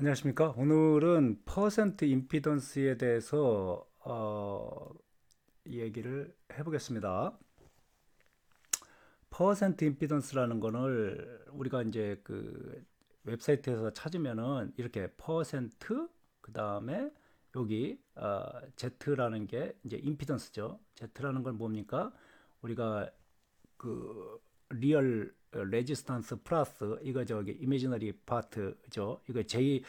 안녕하십니까? 오늘은 퍼센트 임피던스에 대해서 어, 얘기를 해보겠습니다. 퍼센트 임피던스라는 거를 우리가 이제 그 웹사이트에서 찾으면은 이렇게 퍼센트 그 다음에 여기 어, Z라는 게 이제 임피던스죠. Z라는 건 뭡니까? 우리가 그 리얼 레지스탄스 플러스 이거 저기 이미지너리 파트죠. 이거 J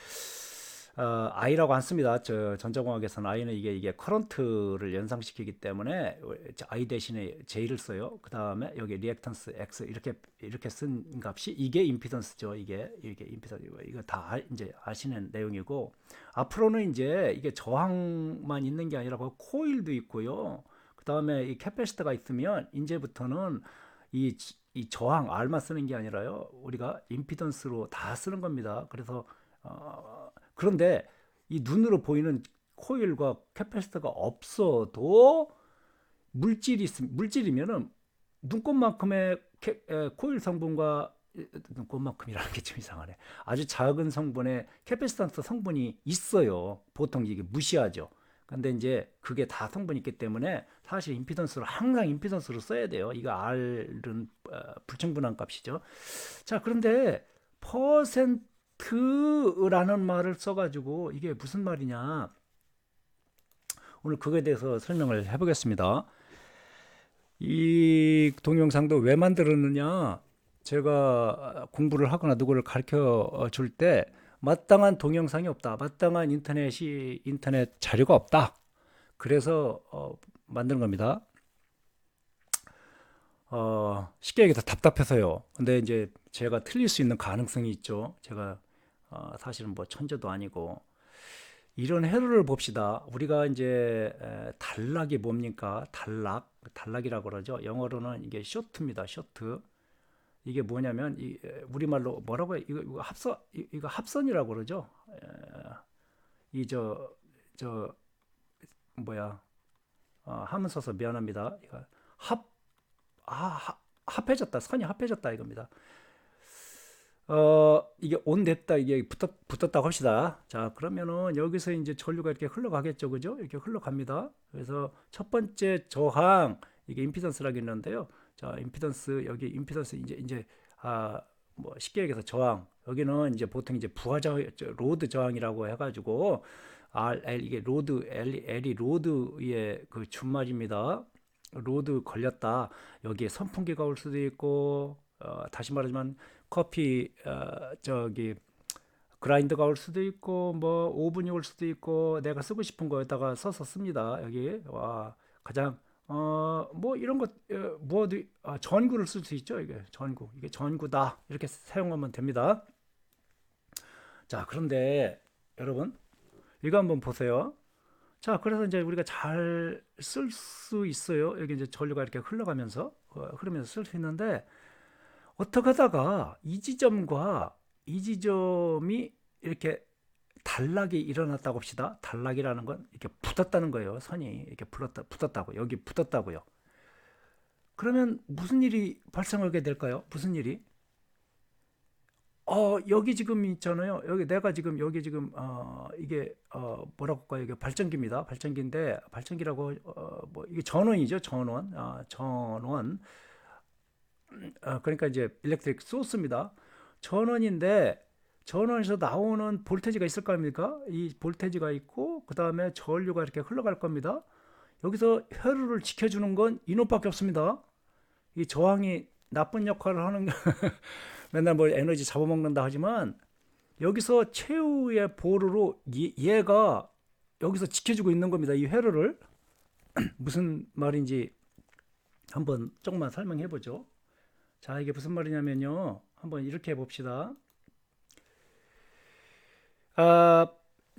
어, I라고 안 씁니다. 저 전자공학에서는 I는 이게 이게 커런트를 연상시키기 때문에 I 대신에 J를 써요. 그 다음에 여기 리액턴스 X 이렇게 이렇게 쓴 값이 이게 임피던스죠. 이게 이게 임피던스 이거 다 이제 아시는 내용이고 앞으로는 이제 이게 저항만 있는 게 아니라 코일도 있고요. 그 다음에 이 캐패시터가 있으면 이제부터는 이, 이 저항 R만 쓰는 게 아니라요. 우리가 임피던스로 다 쓰는 겁니다. 그래서 어, 그런데 이 눈으로 보이는 코일과 캐패시터가 없어도 물질이 있 물질이면은 눈곱만큼의 캐, 에, 코일 성분과 눈곱만큼이라는 게 좀 이상하네. 아주 작은 성분의 캐패시턴스 성분이 있어요. 보통 이게 무시하죠. 근데 이제 그게 다 성분이 있기 때문에 사실 임피던스를 항상 임피던스로 써야 돼요. 이거 R은 어, 불충분한 값이죠. 자, 그런데 퍼센트라는 말을 써가지고 이게 무슨 말이냐? 오늘 그거에 대해서 설명을 해보겠습니다. 이 동영상도 왜 만들었느냐? 제가 공부를 하거나 누구를 가르쳐 줄 때 마땅한 동영상이 없다. 마땅한 인터넷이 인터넷 자료가 없다. 그래서 어, 만드는 겁니다. 어, 쉽게 얘기해서 답답해서요. 근데 이제 제가 틀릴 수 있는 가능성이 있죠. 제가 어, 사실은 뭐 천재도 아니고 이런 회로를 봅시다. 우리가 이제 에, 단락이 뭡니까? 단락, 단락이라고 그러죠. 영어로는 이게 쇼트입니다. 쇼트. 이게 뭐냐면 이 우리말로 뭐라고 해? 이거, 이거 합선 이 거 합선이라고 그러죠. 이 저 저 뭐야? 어, 써서 미안합니다. 이거 합 아, 합해졌다. 선이 합해졌다 이겁니다. 어, 이게 온 됐다. 이게 붙었, 붙었다고 합시다. 자, 그러면은 여기서 이제 전류가 이렇게 흘러가겠죠. 그죠? 이렇게 흘러갑니다. 그래서 첫 번째 저항, 이게 임피던스라고 했는데요. 자, 임피던스 여기 임피던스 이제 이제 아 뭐 쉽게 얘기해서 저항 여기는 이제 보통 이제 부하 저항 로드 저항이라고 해가지고 R L 이게 로드 L L이 로드의 그 준말입니다. 로드 걸렸다. 여기에 선풍기가 올 수도 있고 어, 다시 말하지만 커피 어, 저기 그라인더가 올 수도 있고 뭐 오븐이 올 수도 있고 내가 쓰고 싶은 거에다가 써서 씁니다. 여기 와 가장 어, 뭐 이런 것, 어, 뭐도, 아, 전구를 쓸 수 있죠. 이게 전구. 이게 전구다. 이렇게 사용하면 됩니다. 자, 그런데 여러분, 이거 한번 보세요. 자, 그래서 이제 우리가 잘 쓸 수 있어요. 여기 이제 전류가 이렇게 흘러가면서, 어, 흐르면서 쓸 수 있는데, 어떻게 하다가 이 지점과 이 지점이 이렇게 단락이 일어났다고 합시다. 단락이라는 건 이렇게 붙었다는 거예요. 선이 이렇게 붙었다, 붙었다고 여기 붙었다고요. 그러면 무슨 일이 발생하게 될까요? 무슨 일이? 어 여기 지금 있잖아요. 여기 내가 지금 여기 지금 어 이게 어 뭐라고 할까요? 이게 발전기입니다. 발전기인데 발전기라고 어 뭐 이게 전원이죠. 전원. 아 전원. 어 그러니까 이제 일렉트릭 소스입니다. 전원인데 전원에서 나오는 볼테지가 있을 거 아닙니까? 이 볼테지가 있고 그 다음에 전류가 이렇게 흘러갈 겁니다. 여기서 혈류를 지켜주는 건 이놈밖에 없습니다. 이 저항이 나쁜 역할을 하는 맨날 뭐 에너지 잡아먹는다 하지만 여기서 최후의 보루로 얘, 가 여기서 지켜주고 있는 겁니다. 이 회로를 무슨 말인지 한번 조금만 설명해 보죠. 자, 이게 무슨 말이냐면요. 한번 이렇게 해 봅시다. 아,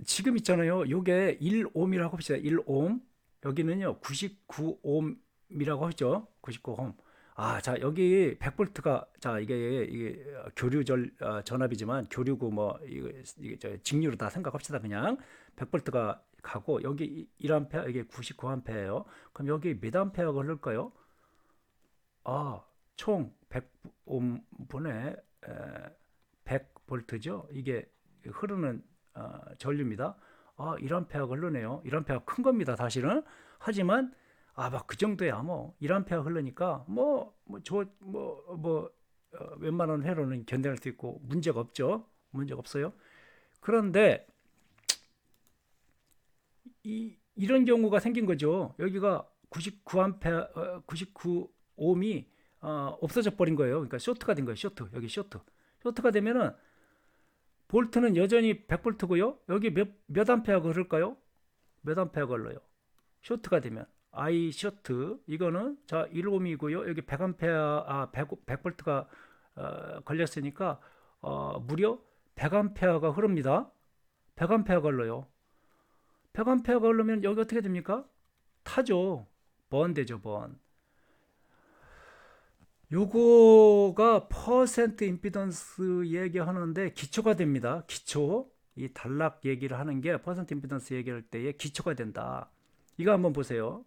지금 있잖아요. 요게 1옴이라고 합시다. 1옴. 여기는요. 99옴이라고 하죠. 99옴. 아, 자, 여기 100볼트가 자, 이게 이게 교류절 어, 전압이지만 교류고 뭐 이게, 이게 저 직류로 다 생각합시다. 그냥 100볼트가 가고 여기 1암페어 이게 99암페어예요. 그럼 여기 몇 암페어가 흐를까요? 아, 총 100옴분의 100볼트죠. 이게 흐르는 어, 전류입니다. 아, 1암페어가 흐르네요. 1암페어가 큰 겁니다. 사실은. 하지만 아, 막 그 정도야 뭐 1암페어 흐르니까 뭐 뭐저뭐뭐 어, 웬만한 회로는 견뎌낼 수 있고 문제가 없죠. 문제가 없어요. 그런데 이 이런 경우가 생긴 거죠. 여기가 99암페어 어, 99옴이 어, 없어져 버린 거예요. 그러니까 쇼트가 된 거예요. 쇼트. 여기 쇼트. 쇼트가 되면은 볼트는 여전히 100볼트고요. 여기 몇, 몇 암페어가 흐를까요? 몇 암페어가 흘러요? 쇼트가 되면 I 쇼트 이거는 자 1옴이고요. 여기 100암페어 아 100, 100볼트가 어, 걸렸으니까 어, 무려 100암페어가 흐릅니다. 100암페어가 흘러요. 100암페어가 흐르면 여기 어떻게 됩니까? 타죠. 번 되죠, 번. 요거가 퍼센트 임피던스 얘기하는데 기초가 됩니다. 기초. 이 단락 얘기를 하는 게 퍼센트 임피던스 얘기할 때에 기초가 된다. 이거 한번 보세요.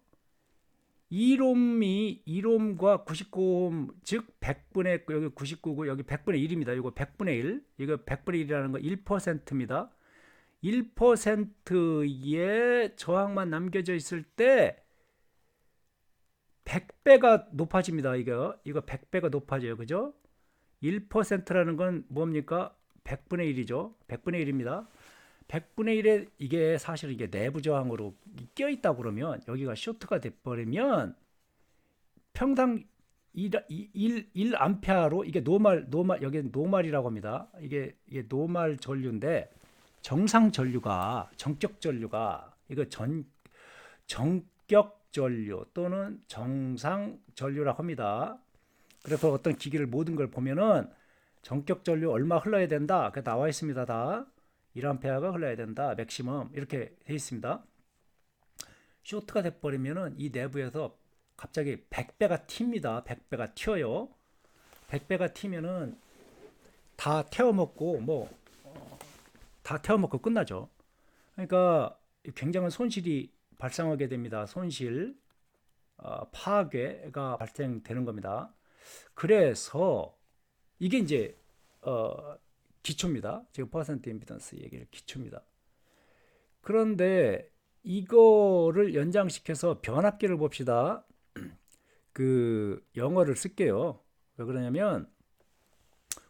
2롬이 2롬과 99옴 즉 100분의 여기 99고 여기 100분의 1입니다. 이거 100분의 1. 이거 100분의 1이라는 거 1%입니다. 1%의 저항만 남겨져 있을 때 100배가 높아집니다. 이거 이거 100배가 높아져요. 그죠? 1%라는 건 뭡니까? 100분의 1이죠. 100분의 1입니다. 100분의 1에 이게 사실 이게 내부 저항으로 껴 있다 그러면 여기가 쇼트가 돼 버리면 평당 1, 1, 1 암페어로 이게 노말 노말 여기 노말이라고 합니다. 이게 이게 노말 전류인데 정상 전류가 정격 전류가 이거 전 정격 전류 또는 정상 전류라고 합니다. 그래서 어떤 기기를 모든 걸 보면은 정격 전류 얼마 흘러야 된다. 그 나와 있습니다. 다 1암페어가 흘러야 된다. 맥시멈 이렇게 돼 있습니다. 쇼트가 돼 버리면은 이 내부에서 갑자기 100배가 튑니다. 100배가 튀어요. 100배가 튀면은 다 태워 먹고 뭐 다 태워먹고 끝나죠. 그러니까 굉장한 손실이 발생하게 됩니다. 손실, 어, 파괴가 발생되는 겁니다. 그래서 이게 이제 어, 기초입니다. 지금 퍼센트 임피던스 얘기를 기초입니다. 그런데 이거를 연장시켜서 변압기를 봅시다. 그 영어를 쓸게요. 왜 그러냐면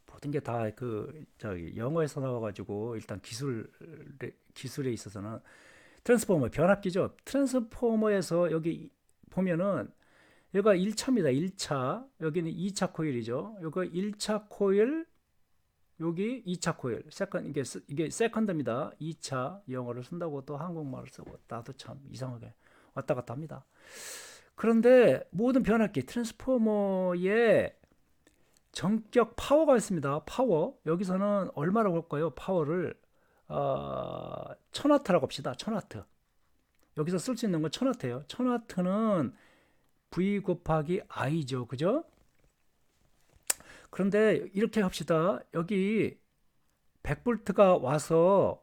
모든 게 다 그 저기 영어에서 나와가지고 일단 기술 기술에 있어서는 트랜스포머 변압기죠. 트랜스포머에서 여기 보면은 여기가 1차입니다. 1차 여기는 2차 코일이죠. 여기 1차 코일 여기 2차 코일 세컨 이게 이게 세컨드입니다. 2차 영어를 쓴다고 또 한국말을 쓰고 나도 참 이상하게 왔다 갔다 합니다. 그런데 모든 변압기 트랜스포머에 정격 파워가 있습니다. 파워. 여기서는 얼마라고 할까요? 파워를 어, 1000와트라고 합시다. 1000와트. 여기서 쓸 수 있는 건 1000와트예요. 1000와트는 V 곱하기 I죠. 그죠? 그런데 이렇게 합시다. 여기 100볼트가 와서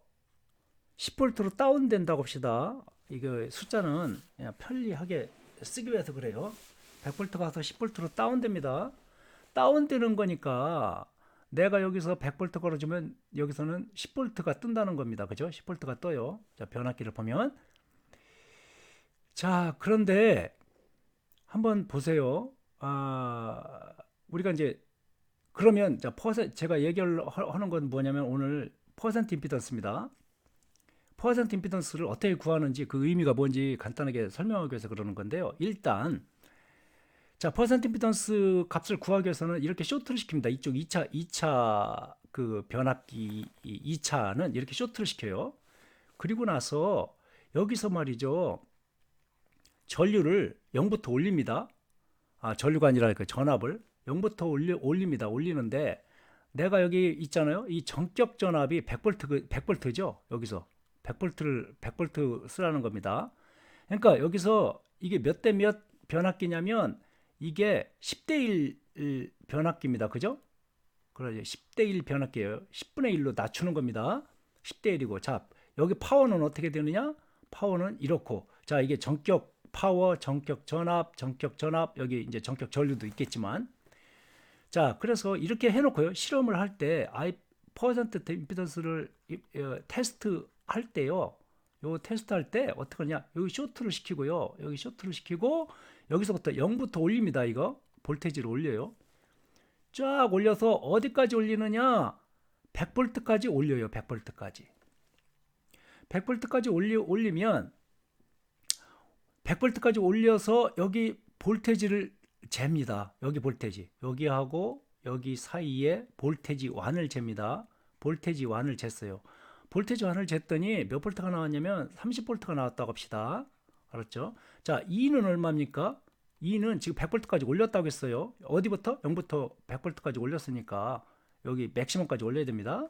10볼트로 다운된다고 합시다. 이거 숫자는 편리하게 쓰기 위해서 그래요. 100볼트가 와서 10볼트로 다운됩니다. 다운되는 거니까 내가 여기서 100볼트 걸어주면 여기서는 10볼트가 뜬다는 겁니다. 그죠? 10볼트가 떠요. 자, 변압기를 보면. 자, 그런데 한번 보세요. 아, 우리가 이제 그러면 자, 퍼센 제가 얘기를 하는 건 뭐냐면 오늘 퍼센트 임피던스입니다. 퍼센트 임피던스를 어떻게 구하는지 그 의미가 뭔지 간단하게 설명하기 위해서 그러는 건데요. 일단 자, 퍼센트 임피던스 값을 구하기 위해서는 이렇게 쇼트를 시킵니다. 이쪽 2차 2차 그 변압기 2차는 이렇게 쇼트를 시켜요. 그리고 나서 여기서 말이죠. 전류를 0부터 올립니다. 아, 전류가 아니라 그 전압을 0부터 올리, 올립니다. 올리는데 내가 여기 있잖아요. 이 전격 전압이 100볼트 100볼트죠. 여기서 100볼트를 100볼트 쓰라는 겁니다. 그러니까 여기서 이게 몇 대 몇 변압기냐면 이게 10대 1 변압기입니다. 그죠? 그러죠. 10대 1 변압기예요. 10분의 1로 낮추는 겁니다. 10대 1이고. 자, 여기 파워는 어떻게 되느냐? 파워는 이렇고. 자, 이게 전격 파워, 전격 전압, 전격 전압, 여기 이제 전격 전류도 있겠지만. 자, 그래서 이렇게 해 놓고요. 실험을 할때 I 퍼센트 임피던스를 이- 어, 테스트 할 때요. 요 테스트 할 때 어떻게 하냐? 여기 쇼트를 시키고요. 여기 쇼트를 시키고 여기서부터 0부터 올립니다. 이거 볼테지를 올려요. 쫙 올려서 어디까지 올리느냐? 100볼트까지 올려요. 100볼트까지. 100볼트까지 올리, 올리면 100볼트까지 올려서 여기 볼테지를 잽니다. 여기 볼테지. 여기하고 여기 사이에 볼테지 완을 잽니다. 볼테지 완을 쟀어요. 볼테지 완을 쟀더니 몇 볼트가 나왔냐면 30볼트가 나왔다고 합시다. 알았죠? 자, 2는 얼마입니까? 2는 지금 100볼트까지 올렸다고 했어요. 어디부터? 0부터 100볼트까지 올렸으니까 여기 맥시멈까지 올려야 됩니다.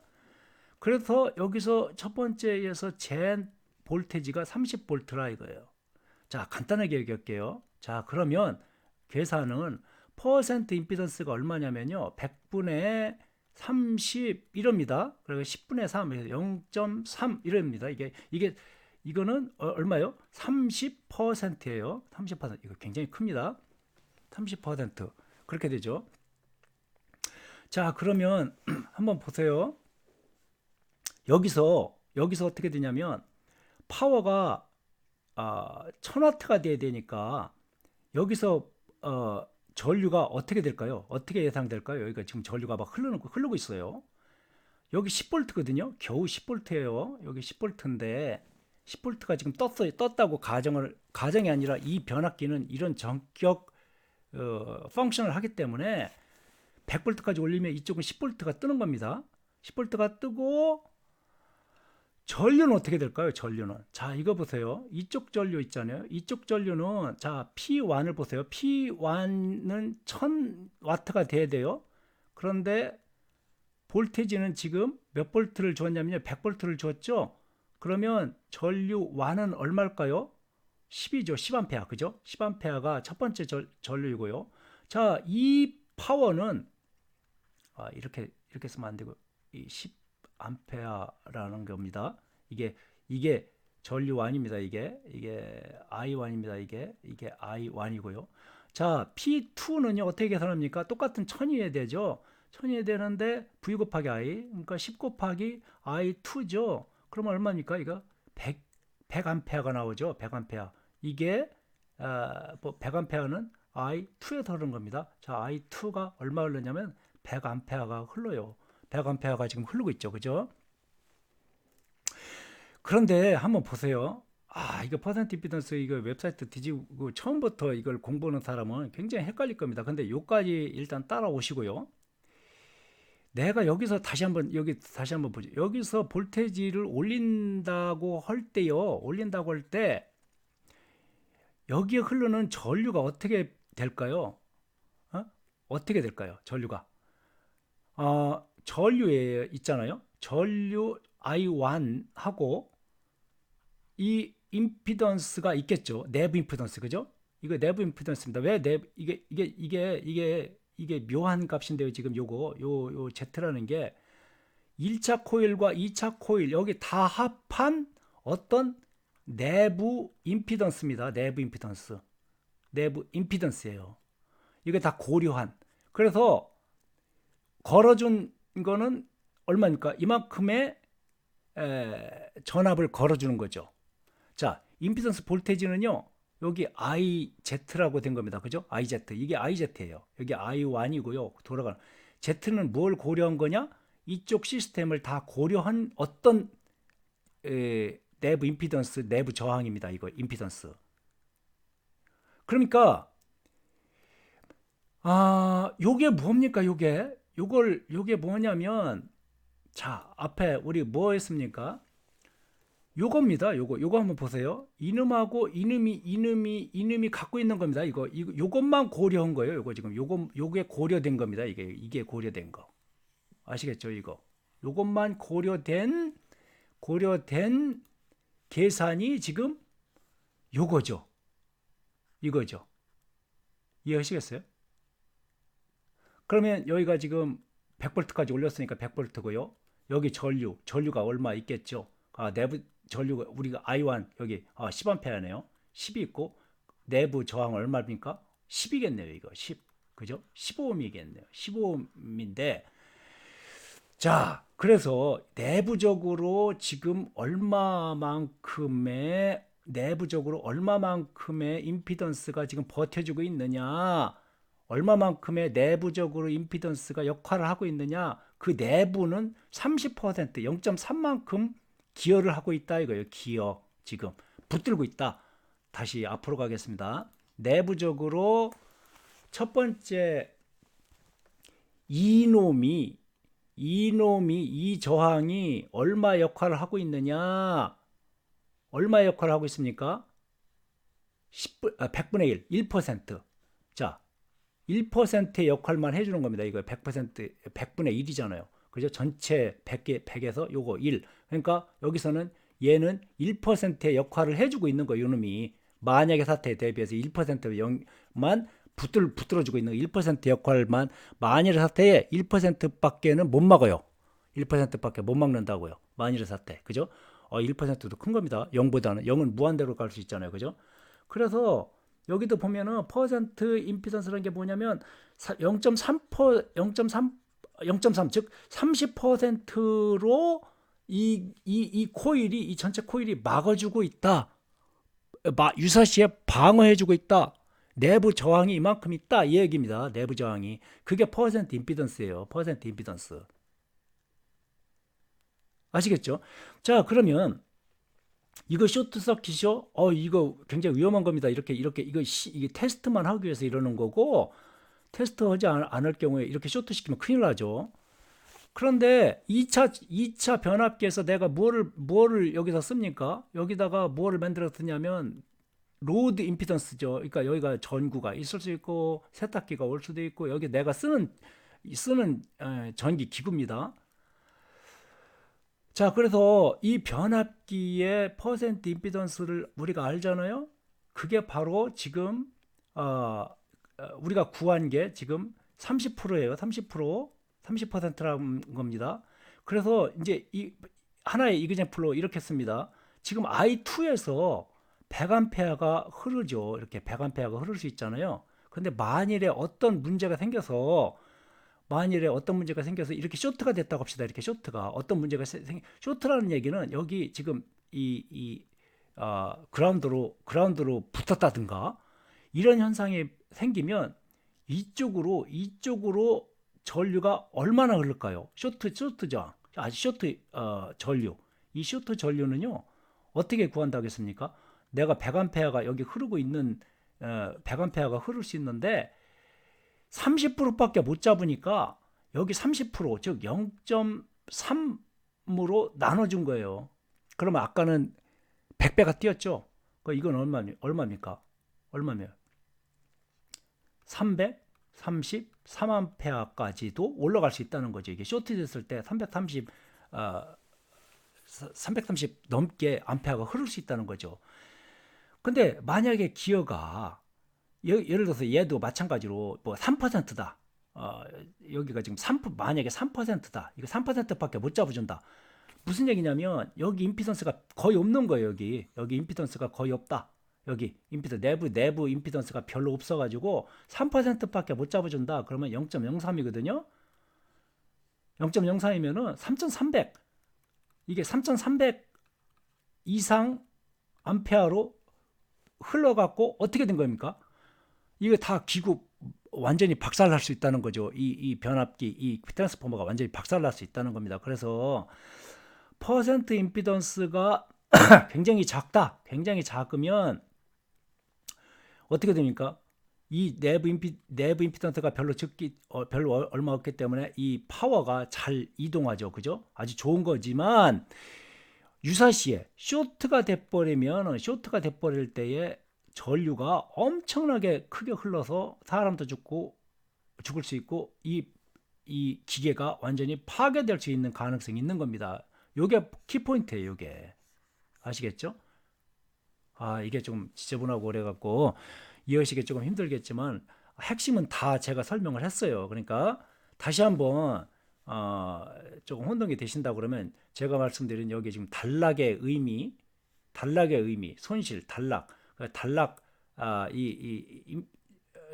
그래서 여기서 첫 번째에서 잰 볼테지가 30볼트라 이거예요. 자, 간단하게 얘기할게요. 자, 그러면 계산은 퍼센트 임피던스가 얼마냐면요. 100분의 30 이럽니다. 그리고 10분의 3, 0.3 이럽니다. 이게 이게 이거는 어, 얼마요? 30%예요. 30% 이거 굉장히 큽니다. 30% 그렇게 되죠. 자, 그러면 한번 보세요. 여기서 여기서 어떻게 되냐면 파워가 아, 1000와트가 돼야 되니까 여기서 어, 전류가 어떻게 될까요? 어떻게 예상될까요? 여기가 지금 전류가 막 흐르는 흐르고 있어요. 여기 10볼트거든요. 겨우 10볼트예요. 여기 10볼트인데 10볼트가 지금 떴어요. 떴다고 가정을 가정이 아니라 이 변압기는 이런 전격 어, 펑션을 하기 때문에 100볼트까지 올리면 이쪽은 10볼트가 뜨는 겁니다. 10볼트가 뜨고 전류는 어떻게 될까요? 전류는 자 이거 보세요. 이쪽 전류 있잖아요. 이쪽 전류는 자 P1을 보세요. P1은 1000와트가 돼야 돼요. 그런데 볼테지는 지금 몇 볼트를 줬냐면요. 100볼트를 줬죠. 그러면 전류 1은 얼마일까요? 10이죠. 10암페어. 그죠? 10암페어가 첫 번째 전, 전류이고요. 자, 이 파워는 아, 이렇게 이렇게 쓰면 안 되고 이 10 암페어라는 겁니다. 이게 이게 전류완입니다. 이게 이게 I1입니다. 이게 이게 I1이고요. 자, P2는요. 어떻게 계산합니까? 똑같은 1000이어야 되죠. 1000이어야 되는데 V 곱하기 I 그러니까 10 곱하기 I2죠. 그러면 얼마입니까? 이거 100 100암페어가 나오죠. 100암페어. 이게 어, 100암페어는 I2에서 흐르는 겁니다. 자, I2가 얼마 흘르냐면 100암페어가 흘러요. 100암페어가 지금 흐르고 있죠. 그죠? 그런데 한번 보세요. 아, 이거 퍼센트 임피던스 이거 웹사이트 뒤지고 처음부터 이걸 공부하는 사람은 굉장히 헷갈릴 겁니다. 근데 요까지 일단 따라오시고요. 내가 여기서 다시 한번 여기 다시 한번 보죠. 여기서 볼테지를 올린다고 할 때요. 올린다고 할 때 여기에 흐르는 전류가 어떻게 될까요? 어? 어떻게 될까요? 전류가 어, 전류에 있잖아요. 전류 I1하고 이 임피던스가 있겠죠. 내부 임피던스 그죠? 이거 내부 임피던스입니다. 왜 내부 이게 이게 이게 이게 이게 묘한 값인데요. 지금 요거 요 요 Z라는 게 1차 코일과 2차 코일 여기 다 합한 어떤 내부 임피던스입니다. 내부 임피던스. 내부 임피던스예요. 이게 다 고려한. 그래서 걸어준 거는 얼마입니까? 이만큼의 에, 전압을 걸어주는 거죠. 자, 임피던스 볼테지는요. 여기 IZ라고 된 겁니다. 그죠? IZ. 이게 IZ예요. 여기 I1이고요. 돌아가는. Z는 뭘 고려한 거냐? 이쪽 시스템을 다 고려한 어떤 에, 내부 임피던스, 내부 저항입니다. 이거 임피던스. 그러니까 아, 요게 뭡니까? 요게 요걸 요게 뭐냐면 자, 앞에 우리 뭐 했습니까? 요겁니다. 요거 요거 한번 보세요. 이놈하고 이놈이 이놈이 이놈이 갖고 있는 겁니다. 이거 이거 요것만 고려한 거예요. 요거 지금 요거 요게 고려된 겁니다. 이게 이게 고려된 거. 아시겠죠? 이거. 요것만 고려된 고려된 계산이 지금 요거죠. 이거죠. 이해하시겠어요? 그러면 여기가 지금 100볼트까지 올렸으니까 100볼트고요. 여기 전류, 전류가 얼마 있겠죠? 아, 내부 전류가 우리가 I1 여기 아, 10암페어네요. 10이 있고 내부 저항 얼마입니까? 10이겠네요, 이거. 10. 그죠? 15옴이겠네요. 15옴인데 자, 그래서 내부적으로 지금 얼마만큼의 내부적으로 얼마만큼의 임피던스가 지금 버텨주고 있느냐, 얼마만큼의 내부적으로 임피던스가 역할을 하고 있느냐, 그 내부는 30% 0.3만큼 기여를 하고 있다 이거예요. 기여 지금 붙들고 있다. 다시 앞으로 가겠습니다. 내부적으로 첫 번째 이놈이 이놈이 이 저항이 얼마 역할을 하고 있느냐? 얼마 역할을 하고 있습니까? 10분, 아, 100분의 1, 1%. 자, 1%의 역할만 해주는 겁니다. 이거 100%, 100분의 1이잖아요. 그죠? 전체 100개, 100에서 요거 1. 그러니까 여기서는 얘는 1%의 역할을 해주고 있는 거예요. 요놈이. 만약의 사태에 대비해서 1%만 붙들, 붙들어주고 있는 1% 역할만 만일의 사태에 1%밖에는 못 막아요. 1%밖에 못 막는다고요. 만일의 사태. 그죠? 어, 1%도 큰 겁니다. 0보다는 0은 무한대로 갈 수 있잖아요. 그죠? 그래서 여기도 보면은 퍼센트 임피던스라는 게 뭐냐면 0.3% 0.3 0.3 즉 30%로 이, 이, 이 코일이 이 전체 코일이 막아주고 있다. 마, 유사시에 방어해주고 있다. 내부 저항이 이만큼 있다 이 얘기입니다. 내부 저항이 그게 퍼센트 임피던스예요. 퍼센트 임피던스 아시겠죠? 자 그러면 이거 쇼트 서킷이요? 어 이거 굉장히 위험한 겁니다. 이렇게 이렇게 이거 시, 이게 테스트만 하기 위해서 이러는 거고 테스트 하지 않, 않을 경우에 이렇게 쇼트 시키면 큰일 나죠. 그런데 2차 2차 변압기에서 내가 뭐를 뭐를 여기서 씁니까? 여기다가 뭐를 만들었느냐면 로드 임피던스죠. 그러니까 여기가 전구가 있을 수 있고 세탁기가 올 수도 있고 여기 내가 쓰는 쓰는 전기 기구입니다. 자, 그래서 이 변압기의 퍼센트 임피던스를 우리가 알잖아요. 그게 바로 지금 어, 우리가 구한 게 지금 30%예요. 30% 30%라는 겁니다. 그래서 이제 이 하나의 이그젠플로 이렇게 씁니다. 지금 i2에서 100암페어가 흐르죠. 이렇게 100암페어가 흐를 수 있잖아요. 근데 만일에 어떤 문제가 생겨서 만일에 어떤 문제가 생겨서 이렇게 쇼트가 됐다고 합시다. 이렇게 쇼트가 어떤 문제가 생 쇼트라는 얘기는 여기 지금 이, 이 어, 그라운드로 그라운드로 붙었다든가 이런 현상이 생기면 이쪽으로 이쪽으로 전류가 얼마나 흐를까요? 쇼트 쇼트죠. 아 쇼트 어, 전류. 이 쇼트 전류는요. 어떻게 구한다고 했습니까? 내가 100암페어가 여기 흐르고 있는 어, 100암페어가 흐를 수 있는데 30%밖에 못 잡으니까 여기 30%, 즉 0.3으로 나눠준 거예요. 그러면 아까는 100배가 뛰었죠. 그 이건 얼마 얼마입니까? 얼마면? 333암페어까지도 올라갈 수 있다는 거죠. 이게 쇼트 됐을 때 330, 어, 330 넘게 암페어가 흐를 수 있다는 거죠. 근데 만약에 기어가 예를 들어서 얘도 마찬가지로 뭐 3%다. 어, 여기가 지금 3 만약에 3%다. 이거 3%밖에 못 잡아준다. 무슨 얘기냐면 여기 임피던스가 거의 없는 거예요. 여기 여기 임피던스가 거의 없다. 여기 임피던 내부 내부 임피던스가 별로 없어가지고 3%밖에 못 잡아준다. 그러면 0.03이거든요. 0.03이면은 3,300 이게 3,300 이상 암페어로 흘러갔고 어떻게 된 겁니까? 이거 다 기구 완전히 박살날 수 있다는 거죠. 이, 이 변압기, 이 트랜스포머가 완전히 박살날 수 있다는 겁니다. 그래서 퍼센트 임피던스가 굉장히 작다, 굉장히 작으면 어떻게 됩니까? 이 내부 임피 내부 임피던스가 별로 적기 어, 별로 얼마 없기 때문에 이 파워가 잘 이동하죠, 그죠? 아주 좋은 거지만 유사시에 쇼트가 돼버리면 쇼트가 돼버릴 때에 전류가 엄청나게 크게 흘러서 사람도 죽고 죽을 수 있고 이, 이 기계가 완전히 파괴될 수 있는 가능성이 있는 겁니다. 요게 키포인트예요, 요게. 아시겠죠? 아, 이게 좀 지저분하고 그래갖고 이해하시기 조금 힘들겠지만 핵심은 다 제가 설명을 했어요. 그러니까 다시 한번 어, 조금 혼동이 되신다 그러면 제가 말씀드린 여기 지금 단락의 의미, 단락의 의미, 손실, 단락, 그 단락, 아, 이, 이, 이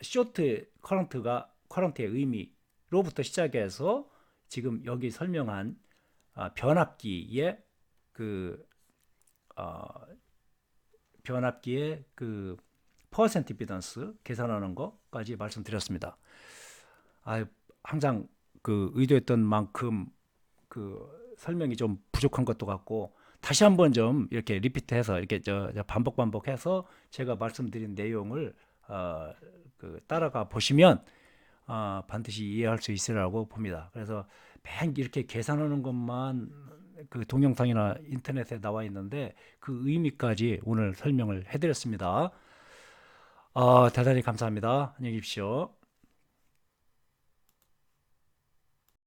쇼트 커런트가 커런트의 의미로부터 시작해서 지금 여기 설명한 아, 변압기의 그 어, 변압기의 그 퍼센트 임피던스 계산하는 것까지 말씀드렸습니다. 아, 항상 그 의도했던 만큼 그 설명이 좀 부족한 것도 같고 다시 한번 좀 이렇게 리피트해서 이렇게 저, 저 반복 반복해서 제가 말씀드린 내용을 어, 그 따라가 보시면 어, 반드시 이해할 수 있으라고 봅니다. 그래서 맨 이렇게 계산하는 것만 그 동영상이나 인터넷에 나와 있는데 그 의미까지 오늘 설명을 해드렸습니다. 어, 대단히 감사합니다. 안녕히 계십시오.